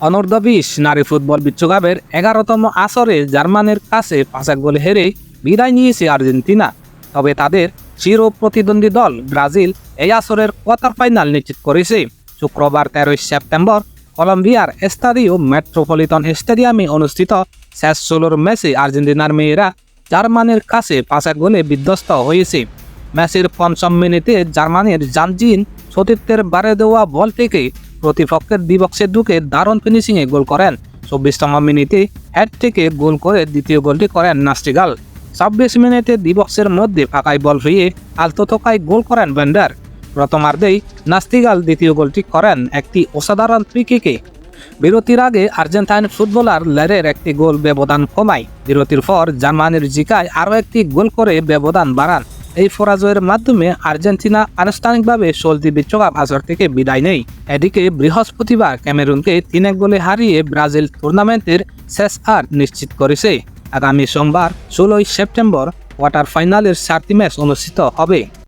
অনূর্ধ্ব বিশ নারী ফুটবল বিশ্বকাপের এগারোতম আসরে জার্মানির কাছে পাঁচ এক গোলে হেরে বিদায় নিয়েছে আর্জেন্টিনা। তবে তাদের চির প্রতিদ্বন্দ্বী দল ব্রাজিল এই আসরের কোয়ার্টার ফাইনাল নিশ্চিত করেছে। শুক্রবার তেরোই সেপ্টেম্বর কলম্বিয়ার স্টাডিও মেট্রোপলিটন স্টেডিয়ামে অনুষ্ঠিত শেষ ষোলোর ম্যাচে আর্জেন্টিনার মেয়েরা জার্মানির কাছে পাঁচ এক গোলে বিধ্বস্ত হয়েছে। ম্যাচের পঞ্চম মিনিটে জার্মানির জানজিন সতীর্থের বারে দেওয়া বল থেকে প্রতিপক্ষের বিবক্সে ঢুকে দারুণ ফিনিশিংয়ে গোল করেন। চব্বিশতম মিনিটে হ্যাট থেকে গোল করে দ্বিতীয় গোলটি করেন নাস্টিগাল। ছাব্বিশ মিনিটে দিবক্সের মধ্যে ফাঁকায় বল ফিরিয়ে আলতো থকায় গোল করেন ভেন্ডার। প্রথমার্ধেই নাস্তিগাল দ্বিতীয় গোলটি করেন একটি অসাধারণ ফ্রিকিকে বিরতির আগে আর্জেন্টাইন ফুটবলার লেরের একটি গোল ব্যবধান কমায়। বিরতির পর জার্মানির জিকায় আরও একটি গোল করে ব্যবধান বাড়ান। এই পরাজয়ের মাধ্যমে আর্জেন্টিনা আনুষ্ঠানিকভাবে চলতি বিশ্বকাপ আসর থেকে বিদায় নেই। এদিকে বৃহস্পতিবার ক্যামেরুনকে তিন এক গোলে হারিয়ে ব্রাজিল টুর্নামেন্টের শেষ আর নিশ্চিত করেছে। আগামী সোমবার, ষোলোই সেপ্টেম্বর কোয়ার্টার ফাইনালের চারটি ম্যাচ অনুষ্ঠিত হবে।